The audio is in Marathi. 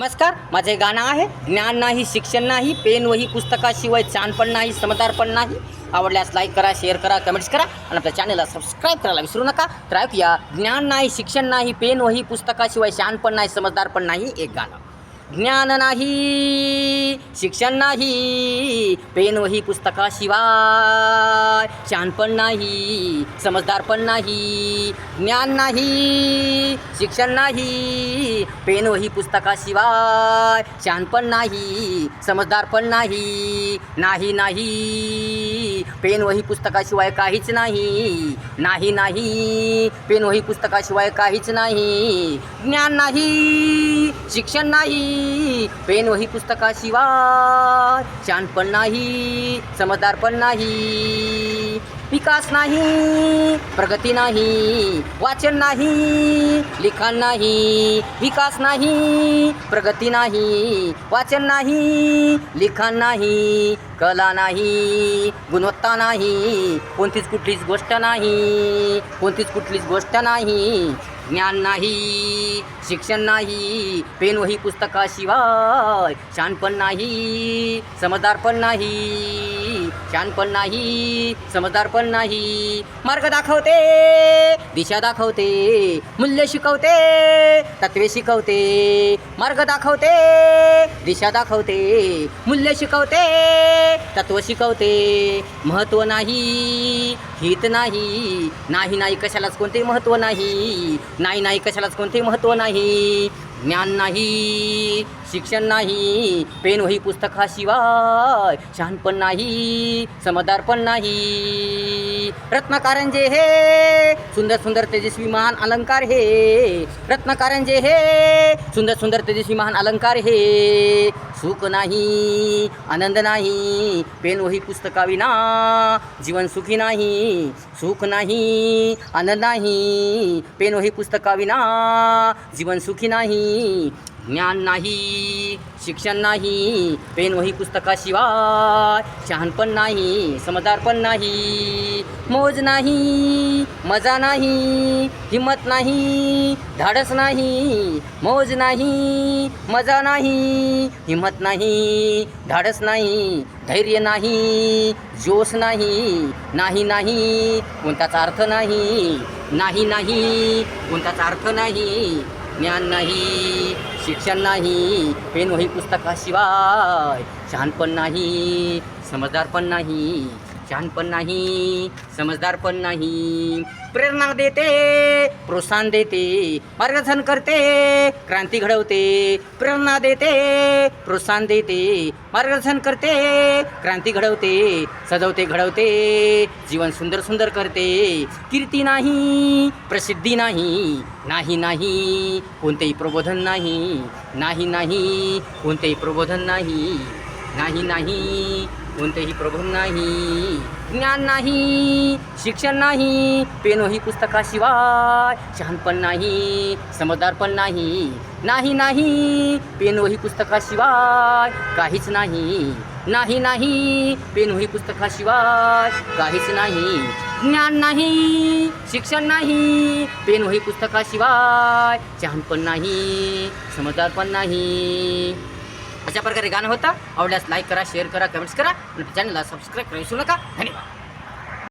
नमस्कार माझे गाणं आहे ज्ञान नाही शिक्षण नाही पेन वही पुस्तकाशिवाय छानपण नाही समजदारपण नाही. आवडल्यास लाईक करा शेअर करा कमेंट्स करा आणि आपल्या चॅनलला सबस्क्राईब करायला विसरू नका. तर ऐकूया ज्ञान नाही शिक्षण नाही पेन वही पुस्तकाशिवाय शहाणपण नाही समजदारपण नाही एक गाणं. ज्ञान नाही शिक्षण नाही पेन वही पुस्तकाशिवाय शहाणपण नाही समजदारपण नाही. ज्ञान नाही शिक्षण नाही पेन वही पुस्तकाशिवाय शहाणपण नाही समजदारपण नाही नाही नाही. पेन वही पुस्तकाशिवाय काहीच नाही नाही नाही. पेन वही पुस्तकाशिवाय काहीच नाही. ज्ञान नाही शिक्षण नाही. पेन वही पुस्तकाशिवाय शहाणपण नाही समजदारपण नाही. विकास नाही प्रगती नाही वाचन नाही लिखाण नाही विकास नाही प्रगती नाही वाचन नाही लिखाण नाही कला नाही गुणवत्ता नाही कोणतीच कुठलीच गोष्ट नाही कोणतीच कुठलीच गोष्ट नाही ज्ञान नाही शिक्षण नाही पेन वही पुस्तकाशिवाय शानपण नाही समजदारपण नाही. शहाणपण नाही समजदारपण नाही. मार्ग दाखवते दिशा दाखवते मूल्य शिकवते तत्वे शिकवते. मार्ग दाखवते दिशा दाखवते मूल्य शिकवते तत्व शिकवते. महत्त्व नाही हित नाही नाही नाही कशालाच कोणतेही महत्त्व नाही नाही नाही कशालाच कोणतेही महत्त्व नाही. ज्ञान नाही शिक्षण नाही पेन वही पुस्तकाशिवाय शहाणपण नाही समजदारपण नाही. रत्नकारंजे हे. सुंदर सुंदर तेजस्वी महान अलंकार हे. रत्नकारंजे हे. सुंदर सुंदर तेजस्वी महान अलंकार हे. सुख नाही आनंद नाही पेन वही पुस्तकाविना जीवन सुखी नाही सुख नाही आनंद नाही पेन वही पुस्तकाविना जीवन सुखी नाही ज्ञान नाही शिक्षण नाही पेन वही पुस्तकाशिवाय शहाणपण नाही समजदारपण नाही मौज नाही मजा नाही हिंमत नाही धाडस नाही मौज नाही मजा नाही हिंमत नाही धाडस नाही धैर्य नाही जोश नाही नाही नाही कोणताच अर्थ नाही नाही नाही कोणताच अर्थ नाही ज्ञान नाही शिक्षण नाही पेन वही पुस्तकाशिवाय शहाणपण नाही समजदारपण नाही. छान पण नाही समजदार पण नाही प्रेरणा देते प्रोत्साहन देते मार्गदर्शन करते क्रांती घडवते प्रेरणा देते प्रोत्साहन देते मार्गदर्शन करते क्रांती घडवते सजवते घडवते जीवन सुंदर सुंदर करते. कीर्ती नाही प्रसिद्धी नाही नाही नाही कोणतेही प्रबोधन नाही नाही नाही कोणतेही प्रबोधन नाही. नाही नाही कोणतेही प्रभू नाही ज्ञान नाही शिक्षण नाही पेनोही पुस्तकाशिवाय शहाणपण नाही समजदारपण नाही नाही नाही पेनोही पुस्तकाशिवाय काहीच नाही नाही नाही पेनोही पुस्तकाशिवाय काहीच नाही ज्ञान नाही शिक्षण नाही पेनोही पुस्तकाशिवाय शहाणपण नाही समजदारपण नाही अशा प्रकारे गाणं होतं. आवडल्यास लाईक करा शेअर करा कमेंट्स करा. आणि चॅनलला सबस्क्राईब करू नका. धन्यवाद.